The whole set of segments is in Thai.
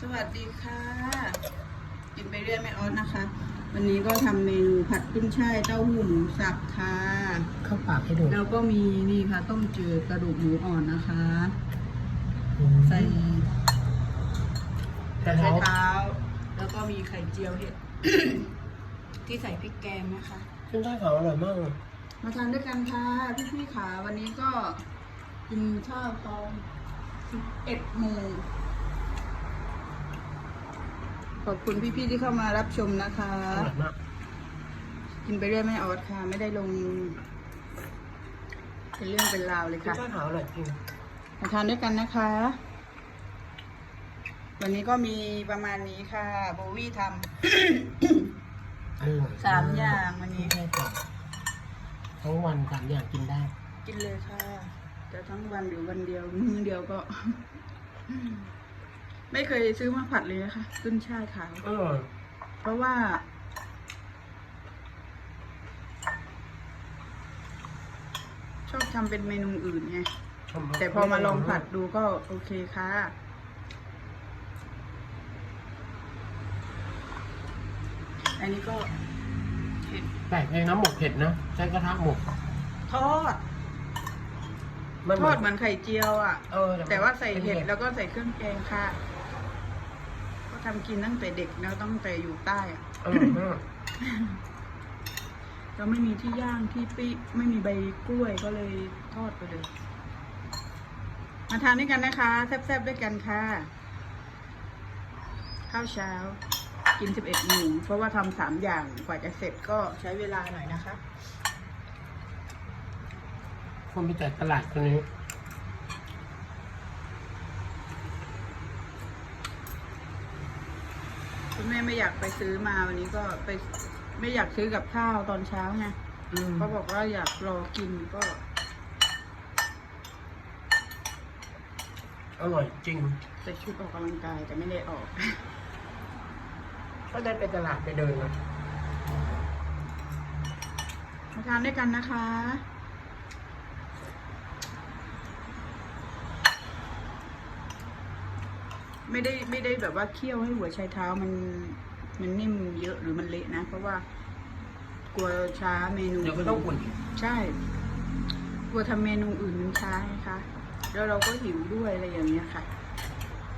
สวัสดีค่ะกินไปเรื่อยไม่ออสนะคะ วันนี้ก็ทำเมนูผัดขึ้นช่ายเต้าหู้หมูสับค่ะ เข้าปากให้ดูแล้วก็มีนี่ค่ะ ต้มจืดกระดูกหมูอ่อนนะคะ ใส่แต่ใส่เท้าเท้า แล้วก็มีไข่เจียวเห็ด ที่ใส่พริกแกงนะคะขึ้นได้ของอร่อยมากเลยมาทานด้วยกันค่ะพี่พี่ๆขาวันนี้ก็กินข้าวตอน11โมง ขอบคุณพี่ๆที่เข้ามารับชมนะคะ อร่อยมากกินไปเรื่อยไม่ออดค่ะ ไม่ได้ลง เป็นเรื่องเป็นราวเลยขึ้นค่ะได้ขาวอร่อยจริงมาทานด้วยกันนะคะ วันนี้ก็มีประมาณนี้ค่ะโบวี่ทอร่อยำสามอย่างวันนี้ใช่ค่ะทั้งวันสามอย่างกินได้ กินเลยค่ะจะทั้งวันหรือวันเดียว มื้อเดียวก็ ไม่เคยซื้อมาผัดเลยนะคะขึ้นช่ายขาวอร่อยเพราะว่า ชอบทำเป็นเมนูอื่นไง แต่พอมาลองผัดดูก็โอเคค่ะ อันนี้ก็เห็ดแปลกเลยนะหมกเผ็ดนะใช้กระทะหมกทอดทอดเหมือนไข่เจียวอะ เออแต่ว่าใส่เห็ดแล้วก็ใส่เครื่องแกงค่ะก็ ทำกินตั้งแต่เด็กแล้วตั้งแต่อยู่ใต้อะอร่อยมากเราไม่มีที่ย่างที่ปิไม่มีใบกล้วยก็เลยทอดไปเลย มาทานด้วยกันนะคะ แซ่บๆด้วยกันค่ะ ข้าวเช้า กินสิบเอ็ดโมงเพราะว่าทำสามอย่างกว่าจะเสร็จก็ใช้เวลาหน่อยนะคะ คนไปจ่ายตลาดคนนี้ คุณแม่ไม่อยากไปซื้อมาวันนี้ก็ไปไม่อยากซื้อกับข้าวตอนเช้าไงอืมเขาบอกว่าอยากรอกินก็ อร่อยจริงใส่ชุดออกกำลังกายแต่ไม่ได้ออก ก็ได้ไปตลาดไปเดินนะมาทานด้วยกันนะคะ ไม่ได้ไม่ได้แบบว่าเคี่ยวให้หัวไชายเท้ามันมันนิ่มเยอะหรือมันเละนะ เพราะว่ากลัวช้าเมนูเดี๋ยวก็ต้องอุ่นอีกใช่กลัวทำเมนูอื่นมันช้าไงคะแล้วเราก็หิวด้วยอะไรอย่างเงี้ยค่ะ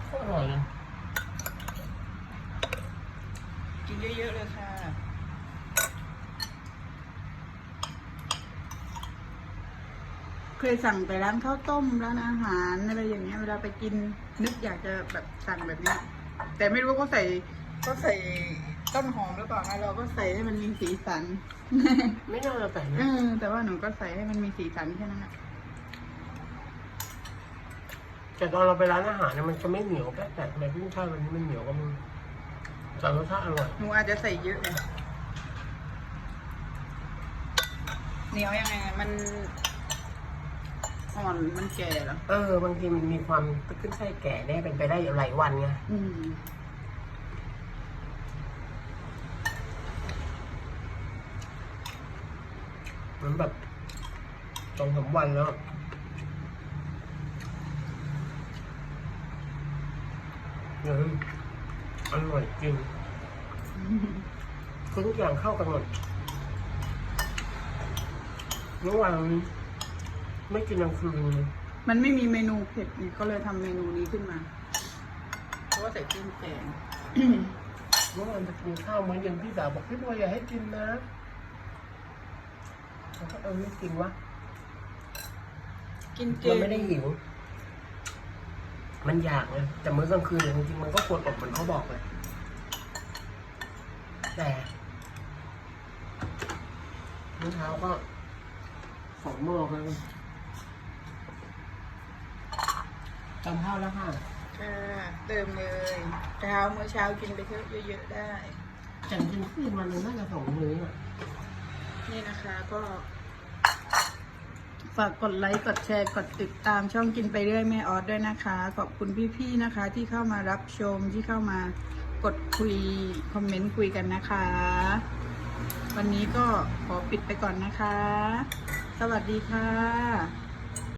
ก็อร่อยนะกินเยอะๆเลยค่ะ เคยสั่งไปร้านข้าวต้มร้านอาหารอะไรอย่างเงี้ยเวลาไปกินนึกอยากจะแบบสั่งแบบเนี้ยแต่ไม่รู้ว่าเขาใส่เขาใส่ต้นหอมหรือเปล่านะเราก็ใส่ให้มันมีสีสัน ไม่น่าจะแต่เอนะอแต่ว่าหนูก็ใส่ให้มันมีสีสันแค่นั้นแหละแต่ตอนเราไปร้านอาหารเนี่ยมันจะไม่เหนียวแป๊ะแต่ทำไมพี่ชายวันนี้มันเหนียวก็มันแต่รสชาติอร่อยหนูอาจจะใส่เยอะเลยเหนียวยังไงอะมัน อ่อนมันแก่เหรอเออ บางทีมันมีความขึ้นไส้แก่ได้เป็นไปได้หลายวันไงอืมมันแบบสองสามวันแล้วเอออร่อยจริงคือทุกอย่างเข้ากันหมดเมื่อวาน ไม่กินกลางคืนเลยมันไม่มีเมนูเผ็ดเนี่ยก็เลยทำเมนูนี้ขึ้นมา เพราะว่าใส่เครื่องแกง เมื่อวานจะกินข้าวมื้อเย็นพี่สาวบอกพี่บัวอย่าให้กินนะแล้วก็เออไม่กินวะกินเกมันงไม่ได้หิว มันอยากเลยแต่มื้อกลางคืนเนี่ยจริงๆมันก็ควรอดเหมือนเขาบอกเลยแต่เมื่อเช้าก็สองหม้อกันจำข้าวแล้วค่ะ ค่ะเติมเลยเช้ามื้อเช้ากินไปเถอะเยอะๆได้ จันกินคืนวันหนึงน่าจะสองมื้ออะนี่นะคะก็ฝากกดไลค์กดแชร์กดติดตามช่องกินไปเรื่อยแม่ออสด้วยนะคะ ขอบคุณพี่ๆนะคะ ที่เข้ามารับชมที่เข้ามากดคุยคอมเมนต์คุยกันนะคะ วันนี้ก็ขอปิดไปก่อนนะคะ สวัสดีค่ะ